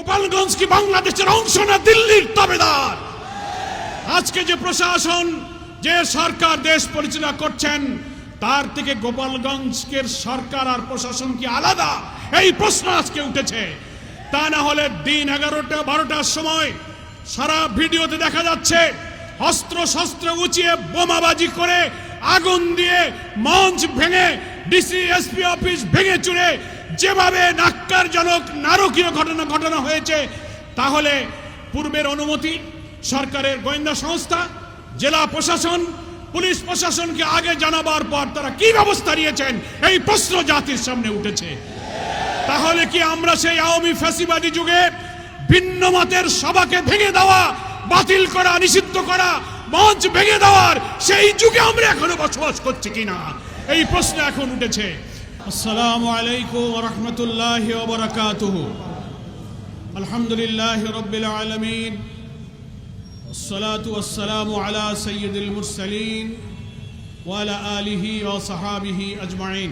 গোপালগঞ্জ কি বাংলাদেশের অংশ না দিল্লির তাবেদার? আজকে যে প্রশাসন, যে সরকার দেশ পরিচালনা করছেন, তার থেকে গোপালগঞ্জের সরকার আর প্রশাসন কি আলাদা? এই প্রশ্ন আজকে উঠেছে। তা না হলে দিন এগারোটা, বারোটার সময় সারা ভিডিওতে দেখা যাচ্ছে অস্ত্র শস্ত্র উঁচিয়ে বোমাবাজি করে আগুন দিয়ে মঞ্চ ভেঙে, ডিসি, এসপি অফিস ভেঙে চুরে যেভাবে নাক্কারজনক নারকীয় ঘটনা ঘটনা হয়েছে, তাহলে পূর্বের অনুমতি, সরকারের গোয়েন্দা সংস্থা, জেলা প্রশাসন, পুলিশ প্রশাসনকে আগে জানাবার পর তারা কি ব্যবস্থা নিয়েছেন, এই প্রশ্ন জাতির সামনে উঠেছে। তাহলে কি আমরা সেই আওয়ামী ফ্যাসিবাদী যুগে ভিন্ন মতের সভাকে ভেঙে দেওয়া, বাতিল করা, নিষিদ্ধ করা, মঞ্চ ভেঙে দেওয়ার সেই যুগে আমরা এখনও বসবাস করছি কিনা? এই প্রশ্ন এখন উঠেছে। আসসালামু আলাইকুম রহমতুল্লাহ ওবরাকাতুহ আলহামদুলিল্লাহ রব্বিল আলমিন والصلاة والسلام على سيد المرسلين وعلى آله وصحابه أجمعين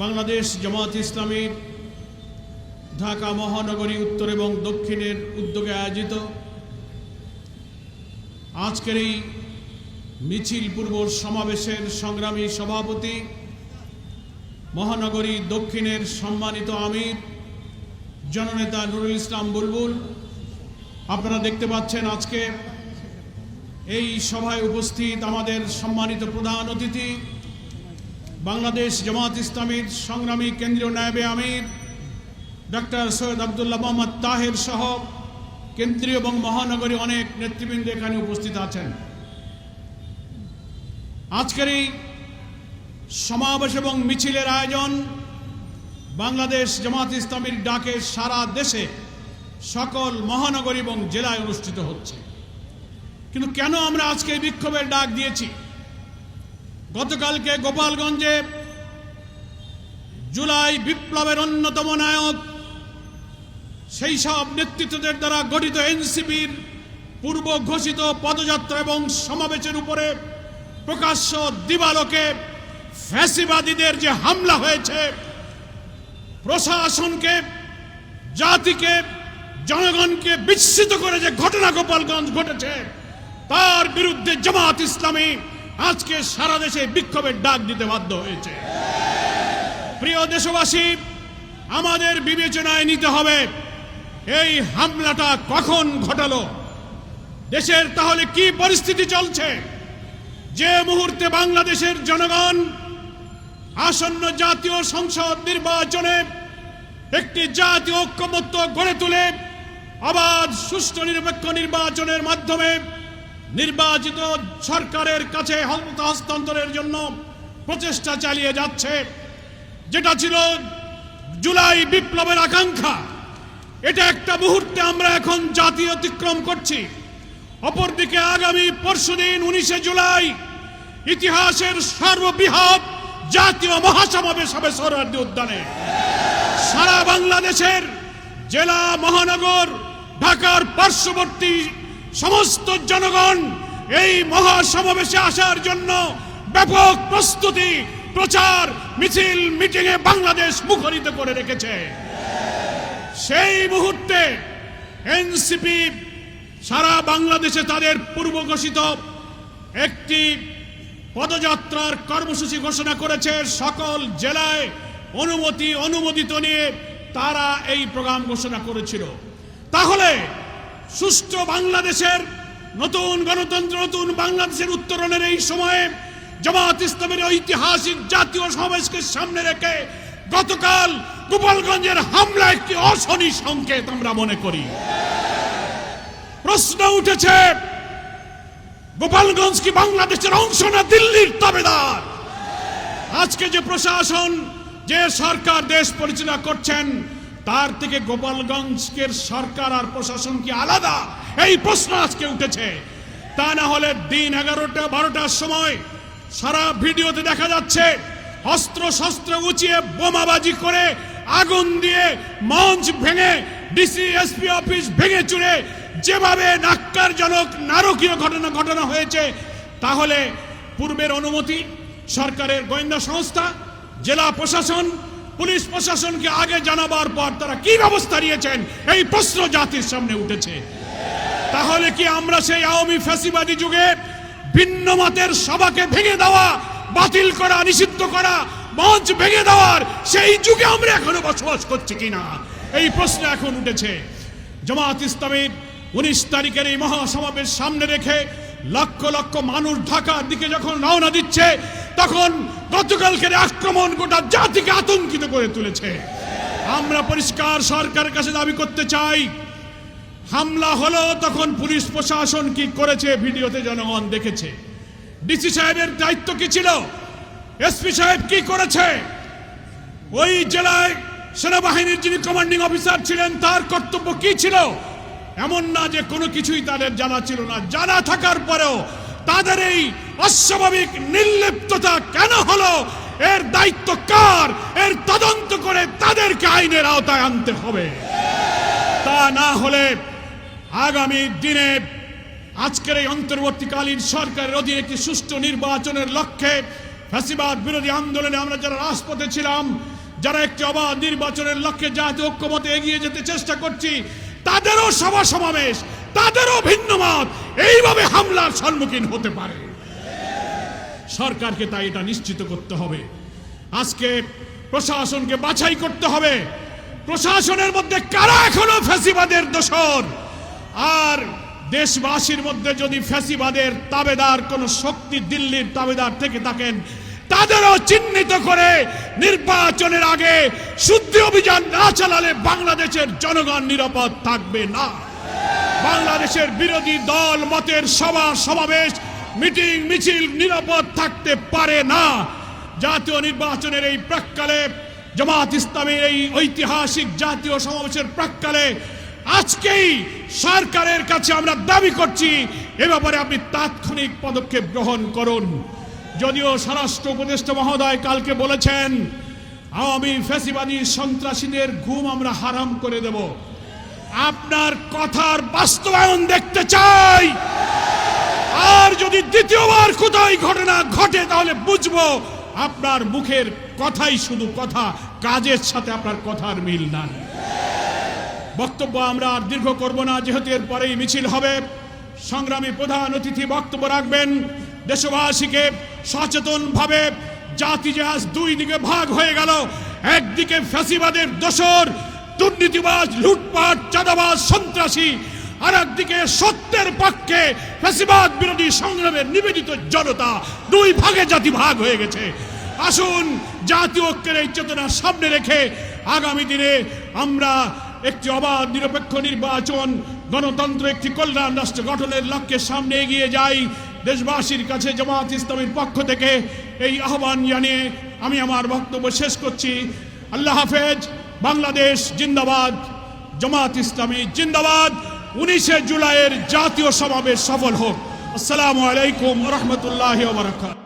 বাংলাদেশ জামাত ইসলামীর ঢাকা মহানগরী উত্তর এবং দক্ষিণের উদ্যোগে আয়োজিত আজকের এই মিছিল পূর্ব সমাবেশের সংগ্রামী সভাপতি, মহানগরী দক্ষিণের সম্মানিত আমির, জননেতা নুরুল ইসলাম বুলবুল। আপনারা দেখতে পাচ্ছেন আজকে এই সভায় উপস্থিত আমাদের সম্মানিত প্রধান অতিথি, বাংলাদেশ জামাত ইসলামীর সংগ্রামী কেন্দ্রীয় নায়েবে আমির ডক্টর সৈয়দ আবদুল্লাহ মোহাম্মদ তাহের সহ কেন্দ্রীয় এবং মহানগরী অনেক নেতৃবৃন্দ এখানে উপস্থিত আছেন। আজকের এই সমাবেশ এবং মিছিলের আয়োজন বাংলাদেশ জামাত ইসলামীর ডাকে সারা দেশে সকল মহানগরী এবং জেলায় অনুষ্ঠিত হচ্ছে। কিন্তু কেন আমরা আজকে এই বিক্ষোভের ডাক দিয়েছি? গতকালকে গোপালগঞ্জে জুলাই বিপ্লবের অন্যতম নায়ক, সেই সব নেতৃত্বদের দ্বারা গঠিত এনসিপির পূর্ব ঘোষিত পদযাত্রা এবং সমাবেশের উপরে প্রকাশ্য দিবালোকে ফ্যাসিবাদীদের যে হামলা হয়েছে, প্রশাসনকে, জাতিকে, জনগণকে বিস্মিত করে যে ঘটনা গোপালগঞ্জ ঘটেছে, তার বিরুদ্ধে জামাত ইসলামী আজকে সারা দেশে বিক্ষোভের ডাক দিতে বাধ্য হয়েছে। প্রিয় দেশবাসী, আমাদের বিবেচনায় নিতে হবে, এই হামলাটা কখন ঘটালো? দেশের তাহলে কি পরিস্থিতি চলছে? যে মুহূর্তে বাংলাদেশের জনগণ আসন্ন জাতীয় সংসদ নির্বাচনে একটি জাতীয় ঐক্যমত্য গড়ে তুলে আবার সুষ্ঠু নিরপেক্ষ নির্বাচনের মাধ্যমে নির্বাচিত সরকারের কাছে ক্ষমতা হস্তান্তরের জন্য প্রচেষ্টা চালিয়ে যাচ্ছে। যেটা ছিল জুলাই বিপ্লবের আকাঙ্ক্ষা, এটা একটা মুহূর্তে আমরা এখন জাতীয় অতিক্রম করছি। অপরদিকে আগামী পরশুদিন উনিশে জুলাই ইতিহাসের সর্ববৃহৎ জাতীয় মহাসমাবেশ হবে সরোয়ার্দী উদ্যানে। সারা বাংলাদেশের জেলা, মহানগর, ঢাকার পার্শ্ববর্তী সমস্ত জনগণ এই মহাসমাবেশে আসার জন্য ব্যাপক প্রস্তুতি, প্রচার, মিছিল, মিটিংয়ে বাংলাদেশ মুখরিত করে রেখেছে। সেই মুহূর্তে এনসিপি সারা বাংলাদেশে তাদের পূর্ব ঘোষিত একটি পদযাত্রার কর্মসূচি ঘোষণা করেছে সকল জেলায় অনুমতি অনুমোদিত নিয়ে তারা এই প্রোগ্রাম ঘোষণা করেছিল। তাহলে সুষ্ঠু বাংলাদেশের নতুন গণতন্ত্র, নতুন বাংলাদেশের উত্তরণের এই সময়ে জামাত ইসলামের ঐতিহাসিক জাতীয় সমাবেশকে সামনে রেখে গতকাল গোপালগঞ্জের হামলা একটি অশনি সংকেত আমরা মনে করি। প্রশ্ন উঠেছে, গোপালগঞ্জ কি বাংলাদেশের অংশ না দিল্লির তাবেদার? আজকে যে প্রশাসন, যে সরকার দেশ পরিচালনা করছেন, তার থেকে গোপালগঞ্জের সরকার আর প্রশাসন কি আলাদা? এই প্রশ্ন আজকে উঠেছে। তা না হলে দিন এগারোটা, বারোটার সময় সারা ভিডিওতে দেখা যাচ্ছে অস্ত্র শস্ত্র উঁচিয়ে বোমাবাজি করে আগুন দিয়ে মঞ্চ ভেঙে, ডিসি, এসপি অফিস ভেঙে চুরে যেভাবে নাক্কারজনক নারকীয় ঘটনা ঘটনা হয়েছে, তাহলে পূর্বের অনুমতি, সরকারের গোয়েন্দা সংস্থা, জেলা প্রশাসন, পুলিশ প্রশাসনকে আগে জানাবার পর তারা কি ব্যবস্থা নিয়েছেন, এই প্রশ্ন জাতির সামনে উঠেছে। তাহলে কি আমরা সেই আওয়ামী ফ্যাসিবাদী যুগে ভিন্ন মতের সভাকে ভেঙে দেওয়া, বাতিল করা, নিষিদ্ধ করা, মঞ্চ ভেঙে দেওয়ার সেই যুগে আমরা এখনও বসবাস করছি কিনা? এই প্রশ্ন এখন উঠেছে। জামাত ইসলামের উনিশ তারিখের এই মহাসমাবেশ সামনে রেখে লক্ষ লক্ষ মানুষ ঢাকার দিকে যখন রওনা দিচ্ছে, তখন গতকালকের আক্রমণ গোটা জাতিকে আতঙ্কিত করে তুলেছে। আমরা পরিষ্কার সরকারের কাছে দাবি করতে চাই, হামলা হলো তখন পুলিশ প্রশাসন কি করেছে ভিডিওতে জনগণ দেখেছে। ডিসি সাহেবের দায়িত্ব কি ছিল? এসপি সাহেব কি করেছে? ওই জেলায় সেনাবাহিনীর যিনি কমান্ডিং অফিসার ছিলেন, তার কর্তব্য কি ছিল? এমন না যে কোনো কিছুই তাদের জানা ছিল না। জানা থাকার পরেও তাদের এই অস্বাভাবিক নির্লিপ্ততা কেন হলো? এর দায়িত্ব কার? এর তদন্ত করে তাদেরকে আইনের আওতায় আনতে হবে। তা না হলে আগামী দিনে আজকের এই অন্তর্বর্তীকালীন সরকারের অধীনে একটি সুষ্ঠু নির্বাচনের লক্ষ্যে ফ্যাসিবাদ বিরোধী আন্দোলনে আমরা যারা রাজপথে ছিলাম, যারা একটি অবাধ নির্বাচনের লক্ষ্যে জাতীয় ঐক্যমতে এগিয়ে যেতে চেষ্টা করছি তাদেরও সভা সমাবেশ তাদেরও ভিন্ন মত এইভাবে হামলার সম্মুখীন হতে পারে। সরকারকে তাই এটা নিশ্চিত করতে হবে। আজকে প্রশাসনকে বাছাই করতে হবে। প্রশাসনের মধ্যে কারা এখনও ফ্যাসিবাদের দোষর? আর দেশবাসীর মধ্যে যদি ফ্যাসিবাদের তাবেদার কোন শক্তি দিল্লির তাবেদার থেকে থাকেন তাদেরও চিহ্নিত করে নির্বাচনের আগে শুদ্ধি অভিযান না চালালে বাংলাদেশের জনগণ নিরাপদ থাকবে না। বাংলাদেশের বিরোধী দল, মতের সভা, সমাবেশ, মিটিং, মিছিল নিরাপদ থাকতে পারে না। জাতীয় নির্বাচনের এই প্রাককালে, জামাত ইসলামের এই ঐতিহাসিক জাতীয় সমাবেশের প্রাককালে আজকেই সরকারের কাছে আমরা দাবি করছি, এ ব্যাপারে আপনি তাৎক্ষণিক পদক্ষেপ গ্রহণ করুন। যদিও স্বরাষ্ট্র উপদেষ্টা মহোদয় কালকে বলেছেন, আওয়ামী ফ্যাসিবাদী সন্ত্রাসীদের ঘুম আমরা হারাম করে দেব। আপনার কথার বাস্তবায়ন দেখতে চাই। আর যদি দ্বিতীয়বার কোথায় ঘটনা ঘটে, তাহলে বুঝব আপনার মুখের কথাই শুধু কথা, কাজের সাথে আপনার কথার মিল নাই। বক্তব্য আমরা আর দীর্ঘ করব না, যেহেতু এর পরেই মিছিল হবে। সংগ্রামী প্রধান অতিথি বক্তব্য রাখবেন দেশবাসীকে। সচেতন ভাবে জাতি আজ দুই দিকে ভাগ হয়ে গেল। একদিকে ফ্যাসিবাদের দোসর, দুর্নীতিবাজ, লুটপাট, চাঁদাবাজ, সন্ত্রাসী আর একদিকে সত্যের পক্ষে ফ্যাসিবাদ বিরোধী সংগ্রামের নিবেদিত জনতা। দুই ভাগে জাতি ভাগ হয়ে গেছে। আসুন জাতীয় ঐক্যের এই চেতনা সামনে রেখে আগামী দিনে আমরা একটি অবাধ নিরপেক্ষ নির্বাচন গণতন্ত্র একটি কল্যাণ রাষ্ট্র গঠনের লক্ষ্যে সামনে এগিয়ে যাই। দেশবাসীর কাছে জামাত ইসলামের পক্ষ থেকে এই আহ্বান জানিয়ে আমি আমার বক্তব্য শেষ করছি। আল্লাহ হাফেজ, বাংলাদেশ জিন্দাবাদ জামাত ইসলামী জিন্দাবাদ। উনিশে জুলাইয়ের জাতীয় সমাবেশ সফল হোক। আসসালামু আলাইকুম রহমতুল্লাহ বারাকাত